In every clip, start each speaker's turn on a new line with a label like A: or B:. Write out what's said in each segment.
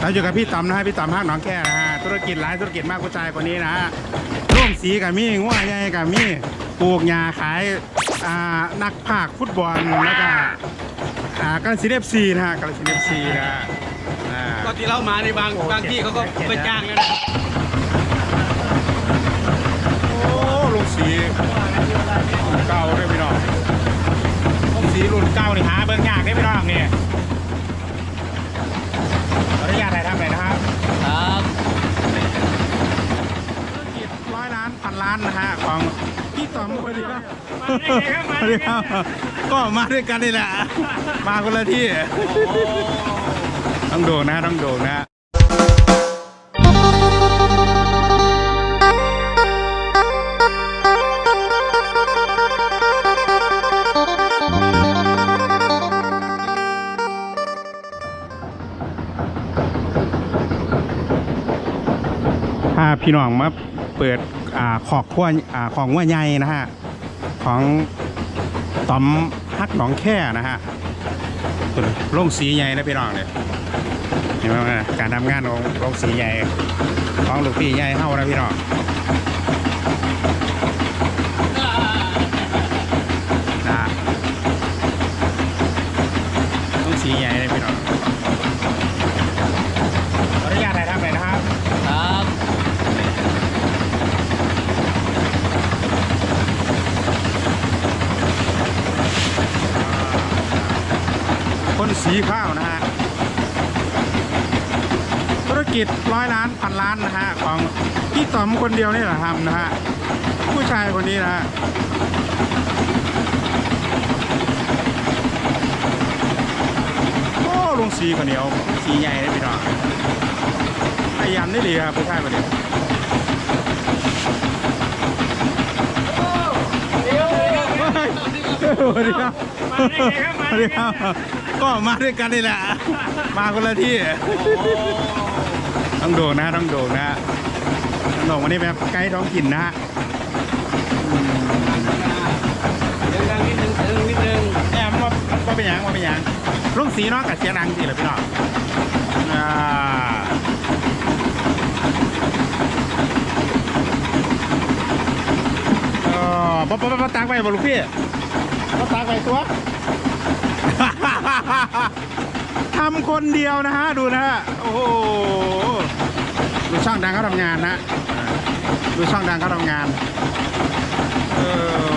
A: เราอยู่กับพี่ต๋อมนะฮะพี่ต๋อมห้างหนองแค่นะฮะธุรกิจหลายธุรกิจมากผู้ชายคนนี้นะฮะร่วมสีกับมี่ง่วใหญ่กับมี่ปลูกหญ้าขายอ่านักภาคฟุตบอลแล้วก็อ่ากาลสินเอฟซีนะฮะกาลสินเอฟซีนะฮะอ่า
B: ก็ที่เรามาในบางบางที่เขาก็ไปจ้างแล้วนะ
A: โอ้ลุงสีรุ่นเก่าด้วยพี่น้องลุงสีรุ่นเก่านี่หาเบิ่งยากได้พี่น้องนี่ขออ นุญาตถ่ายทำหน่อยนะครับ
B: ครับ
A: ธุรกิจร้อยล้านพันล้านนะฮะของพี่ต๋อมคนเดียวสวัสดีครับ ก็มาด้วยกันนี่แหละ มาคนละที่ ต้องโดนนะต้องโดนนะ พาพี่น้องมาเปิดอ่าขอกขั้วอ่าของวัวใหญ่นะฮะของตอมฮักหนองแค่นะฮะตัวโรงสีใหญ่นะพี่น้องเนี่ยเห็นไหมการทำงานของโรงสีใหญ่ของลูกพี่ใหญ่เท่านะพี่น้องนะโรงสีใหญ่เลยพี่น้องขออนุญาตถ่ายทำหน่อยนะครับ
B: ครับ
A: คนสีข้าวนะฮะธุรกิจร้อยล้านพันล้านนะฮะของพี่ต๋อมคนเดียวนี่แหละทำนะฮะผู้ชายคนนี้นะฮะโอ้ลุงสีคนเดียวสีใหญ่เลยพี่น้องพยายามได้ดีครับผู้ชายคนนี้สวัสดีครับสวัสดีครับ ก็มาด้วยกันนี่แหละ มาคนละที่ ต้องโดนนะต้องโดนนะต้องโดนวันนี้แบบไกด์ท้องถิ่นนะฮะ
B: เดี๋ยวนิดนึงเดี๋ยวนิดนึง
A: แอมว่าว่าเป็นหยังว่าเป็นหยังลุงสีเนาะกับเสียงดังสิเหรอพี่น้องอ่าเออบ่บ่บ่บ่ตักไปบ่ลูกพี่บ่ตักไปตัว ทำคนเดียวนะฮะ ดูนะฮะ โอ้โห ดูช่างดังเขาทำงานนะ ดูช่างดังเขาทำงาน เอ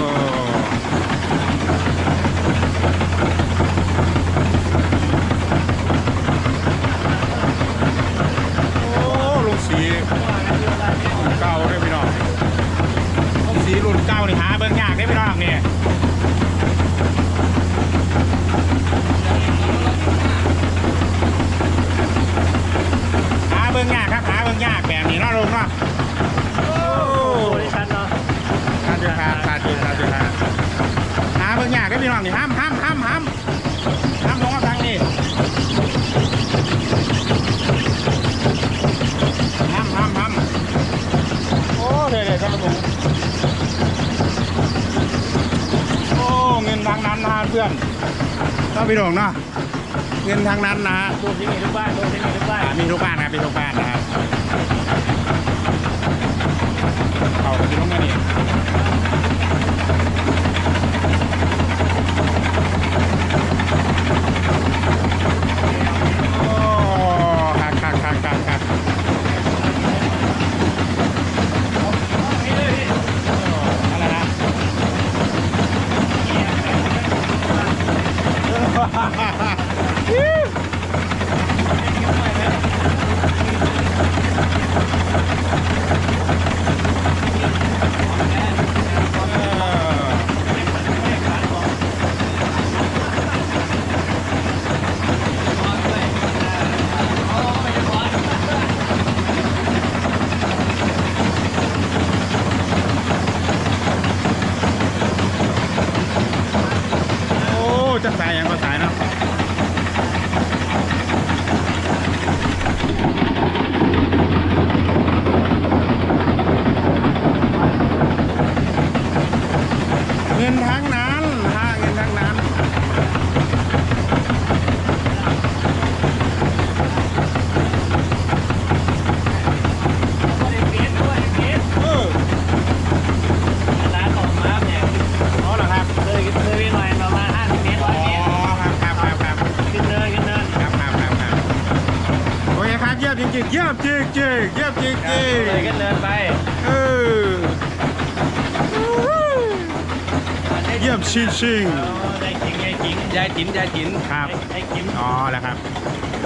A: อ บิ่งยากได้พี่น้องนี่ห้ามห้ามห้ามห้ามห้ามลงมาทางนี้ห้ามห้ามห้ามโอ้เดี๋ยวเดี๋ยวท่านผู้ชมโอ้เงินทางนั้นนะเพื่อนต้องไปดงเนาะเงินทางนั้นนะ
B: ดูที่นี่ทุกบ้านดูที่นี่ทุกบ้าน
A: อ่ามีทุกบ้านนะครับมีทุกบ้านนะครับ จะสายย่งก็สายนะเงินทั้งนั้นห้าเงินทั้งนั้น เยี่ยมจริงๆเยี่ยมจริงๆเยี่ยมจริง
B: เลยกันเดินไป
A: ๆเออเยี่ยมชิงชิง
B: ได้จริงได้จริงยายจิ๋นยายจิ๋น
A: ๆครับ
B: ได้จริง
A: อ๋อแล้วครับ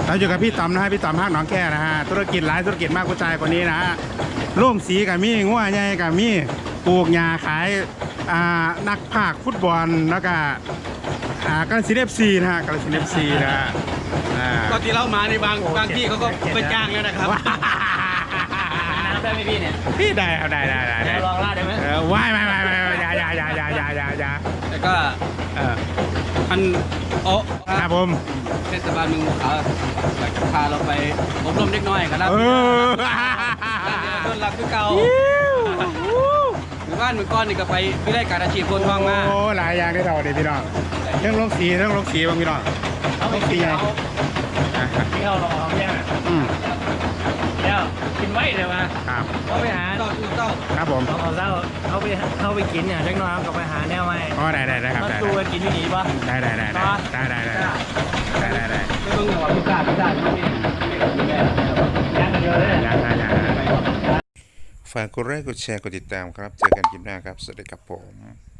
A: เราอยู่กับพี่ต๋อมนะฮะพี่ต๋อมห้างหนองแค่นะฮะธุรกิจหลายธุรกิจมากผู้ชายคนนี้นะฮะร่วมสีกับมีงัวใหญ่กับมีปลูกหญ้าขายอ่านักภาคฟุตบอลแล้วก็ อ่ากาลสินธุ์เอฟซีนะฮะกาลสินธุ์เอฟซีนะฮะอ่า
B: ก็ที่เรามาในบางบางที่เขาก็ไปจ้างแล้วนะครับน้ำได้ไหมพี่เนี่ย
A: พี่ได้ครับได้ได้ได้ได้
B: ลองลาดได้ไหม
A: เออว่ายไม่ไม่ไม่ไม่อย่าอย่าอย่าอย่าอย่าอย่าอย่า
B: แล้วก็
A: เออ
B: มันโอ้
A: ครับผม
B: เทศบาลเมืองเขาอยากจะพาเราไปอบรมเล็กน้อยครับ
A: เออ
B: ต้นรับคือเก่า หมู่บ้านเมืองก้อนนี่ก็ไปวิไลการอาชีพคนทองมา
A: โอ้หลายอย่างได้เท่าเด็พี่น้องเรื่องลงสีเรื่องลงสีบางพี่น้อง
B: เขาไปกินเขาที่เขาเราเอาเนี่ย
A: อืม
B: เดี๋ยวกินไว้เลยมา
A: ครับ
B: เขาไปหาต้องต้อง
A: ครับผม
B: เขาเล่าเขาไปเขาไปกินเนี่ยเล็กน้อยเขาก็ไปหาแนวใหม่
A: อ๋อได้ได้ได้ครับ
B: มา
A: ได้
B: ตูกันกินอยู่นี่ปะ
A: ได้ได้ได้ได้ได้ได้ได้ได้ได้ได้
B: ไม่เพิ่งบอกว่าพิซซ่าพิซซ่าไม่มีย่างกันเดียวเลย
A: ได้ได้ได้
C: ฝากกดไลค์กดแชร์กดติดตามครับ เจอกันคลิปหน้าครับ สวัสดีครับผม